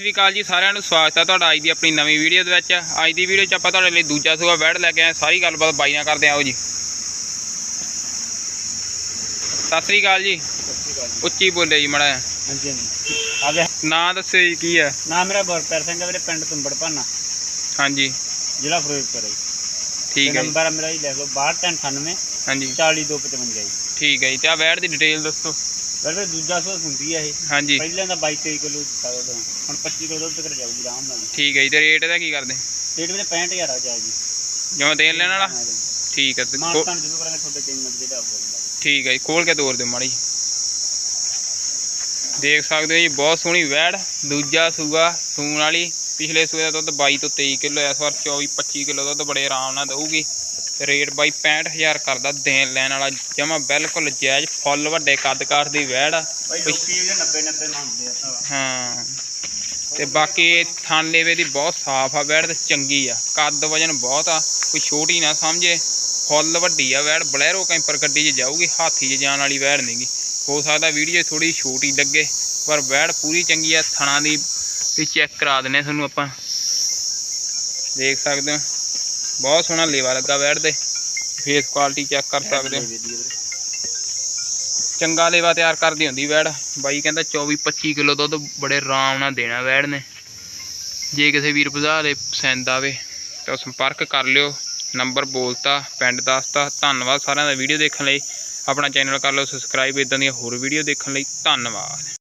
ਸਤਿ ਸ਼੍ਰੀ ਅਕਾਲ ਜੀ ਸਾਰਿਆਂ ਨੂੰ ਸਵਾਗਤ ਹੈ ਤੁਹਾਡਾ ਅੱਜ ਦੀ ਆਪਣੀ ਨਵੀਂ ਵੀਡੀਓ ਦੇ ਵਿੱਚ। ਅੱਜ ਦੀ ਵੀਡੀਓ 'ਚ ਆਪਾਂ ਤੁਹਾਡੇ ਲਈ ਦੂਜਾ ਸੂਆ ਬੈਡ ਲੈ ਕੇ ਆਏ ਸਾਰੀ ਗੱਲਬਾਤ ਬਾਈ ਨਾਲ ਕਰਦੇ ਆਓ ਜੀ। ਸਤਿ ਸ਼੍ਰੀ ਅਕਾਲ ਜੀ। ਉੱਚੀ ਬੋਲੇ ਜੀ ਮੜਾ ਹਾਂਜੀ ਹਾਂਜੀ। ਆ ਗਿਆ। ਨਾਂ ਦੱਸਿਓ ਜੀ ਕੀ ਹੈ? ਨਾਮ ਮੇਰਾ ਗੁਰਪ੍ਰੀਤ ਸਿੰਘ ਹੈ ਵੀਰੇ ਪਿੰਡ ਤੁੰਬੜ ਭਾਨਾ। ਹਾਂਜੀ। ਜ਼ਿਲ੍ਹਾ ਫਿਰੋਜ਼ਪੁਰ ਹੈ। ਠੀਕ ਹੈ ਨੰਬਰ ਮੇਰਾ ਹੀ ਲਿਖ ਲਓ 6298 ਹਾਂਜੀ। 40255 ਜੀ। ਠੀਕ ਹੈ ਜੀ ਤੇ ਆ ਬੈਡ ਦੀ ਡਿਟੇਲ ਦੱਸੋ। ਵੈਸੇ ਦੂਜਾ ਸੋਸ ਹੁੰਦੀ ਹੈ ਇਹ। ਹਾਂਜੀ। ਪਹਿਲਾਂ ਤਾਂ 22 23 ਕਿਲੋ ਦਿੱਤਾ ਉਹਦਾ। ਹੁਣ 25 ਕਿਲੋ ਦੁੱਧ ਤੱਕ ਜਾਊਗੀ ਆਰਾਮ ਨਾਲ। ਠੀਕ ਹੈ ਜੀ ਤੇ ਰੇਟ ਇਹਦਾ ਕੀ ਕਰਦੇ? ਰੇਟ ਵੀਰੇ 65000 ਆ ਜਾਏ ਜੀ। ਜਿਵੇਂ ਦੇਣ ਲੈਣ ਵਾਲਾ? ਠੀਕ ਹੈ ਤੇ ਖੋ- ਜਦੋਂ ਕਰਾਂਗੇ ਤੁਹਾਡੇ ਕੀਮਤ ਜਿਹੜਾ ਆਊਗਾ ਠੀਕ ਹੈ ਜੀ ਖੋਲ ਕੇ ਤੋਰ ਦਿਓ ਮਾੜੀ ਦੇਖ ਸਕਦੇ ਹੋ ਜੀ ਬਹੁਤ ਸੋਹਣੀ ਵੈੜ ਦੂਜਾ ਸੂਆ ਸੂਣ ਵਾਲੀ। ਪਿਛਲੇ ਸੂਏ ਦਾ ਦੁੱਧ 22 ਤੋਂ 23 ਕਿਲੋ ਇਸ ਵਾਰ 24 25 ਕਿਲੋ ਦੁੱਧ ਬੜੇ ਆਰਾਮ ਨਾਲ ਦਊਗੀ। ਰੇਟ ਬਾਈ 65000 ਕਰਦਾ ਦੇਣ ਲੈਣ ਵਾਲਾ ਜਮਾ ਬਿਲਕੁਲ ਜਾਇਜ਼ ਫੁੱਲ ਵੱਡੇ ਕੱਦ ਕਾਠ ਦੀ ਵੈੜ ਆ। ਭਾਈ ਲੋਕੀ ਵੀ 90 90 ਮੰਗਦੇ ਆ ਭਰਾਵਾ। ਹਾਂ ਤੇ ਬਾਕੀ ਥਣ ਲੇਵੇ ਦੀ ਬਹੁਤ ਸਾਫ਼ ਆ ਵੈੜ ਤੇ ਚੰਗੀ ਆ ਕੱਦ ਵਜਨ ਬਹੁਤ ਆ ਕੋਈ ਛੋਟੀ ਨਾ ਸਮਝੇ। ਫੁੱਲ ਵੱਡੀ ਆ ਵੈੜ ਬਲੈਰੋ ਕੈਂਪਰ ਗੱਡੀ 'ਚ ਜਾਊਗੀ ਹਾਥੀ 'ਚ ਜਾਣ ਵਾਲੀ ਵੈੜ ਨਹੀਂਗੀ ਹੋ ਸਕਦਾ ਵੀਡੀਓ ਥੋੜੀ ਛੋਟੀ ਲੱਗੇ ਪਰ ਵੈੜ ਪੂਰੀ ਚੰਗੀ ਆ ਥਣਾ ਦੀ ਵੀ ਚੈੱਕ ਕਰਾ ਦਿੰਨੇ ਤੁਹਾਨੂੰ ਆਪਾਂ। ਦੇਖ ਸਕਦੇ ਹੋ। ਬਹੁਤ ਸੋਹਣਾ ਲੇਵਾ ਲੱਗਾ ਵੈੜ ਦੇ ਫੇਸ ਕੁਆਲਿਟੀ ਚੈੱਕ ਕਰ ਸਕਦੇ ਹੋ। ਚੰਗਾ ਲੇਵਾ ਤਿਆਰ ਕਰਦੀ ਹੁੰਦੀ ਵੈੜ ਬਾਈ ਕਹਿੰਦਾ 24 25 ਕਿਲੋ ਦੁੱਧ ਬੜੇ ਆਰਾਮ ਨਾਲ ਦੇਣਾ ਵੈੜ ਨੇ। ਜੇ ਕਿਸੇ ਵੀਰ ਭਜਾ ਦੇ ਪਸੰਦ ਆਵੇ ਤਾਂ ਸੰਪਰਕ ਕਰ ਲਿਓ। ਨੰਬਰ ਬੋਲਤਾ ਪਿੰਡ ਦੱਸਤਾ। ਧੰਨਵਾਦ ਸਾਰਿਆਂ ਦਾ ਵੀਡੀਓ ਦੇਖਣ ਲਈ। ਆਪਣਾ ਚੈਨਲ ਕਰ ਲਓ ਸਬਸਕ੍ਰਾਈਬ ਇਦਾਂ ਦੀਆਂ ਹੋਰ ਵੀਡੀਓ ਦੇਖਣ ਲਈ। ਧੰਨਵਾਦ।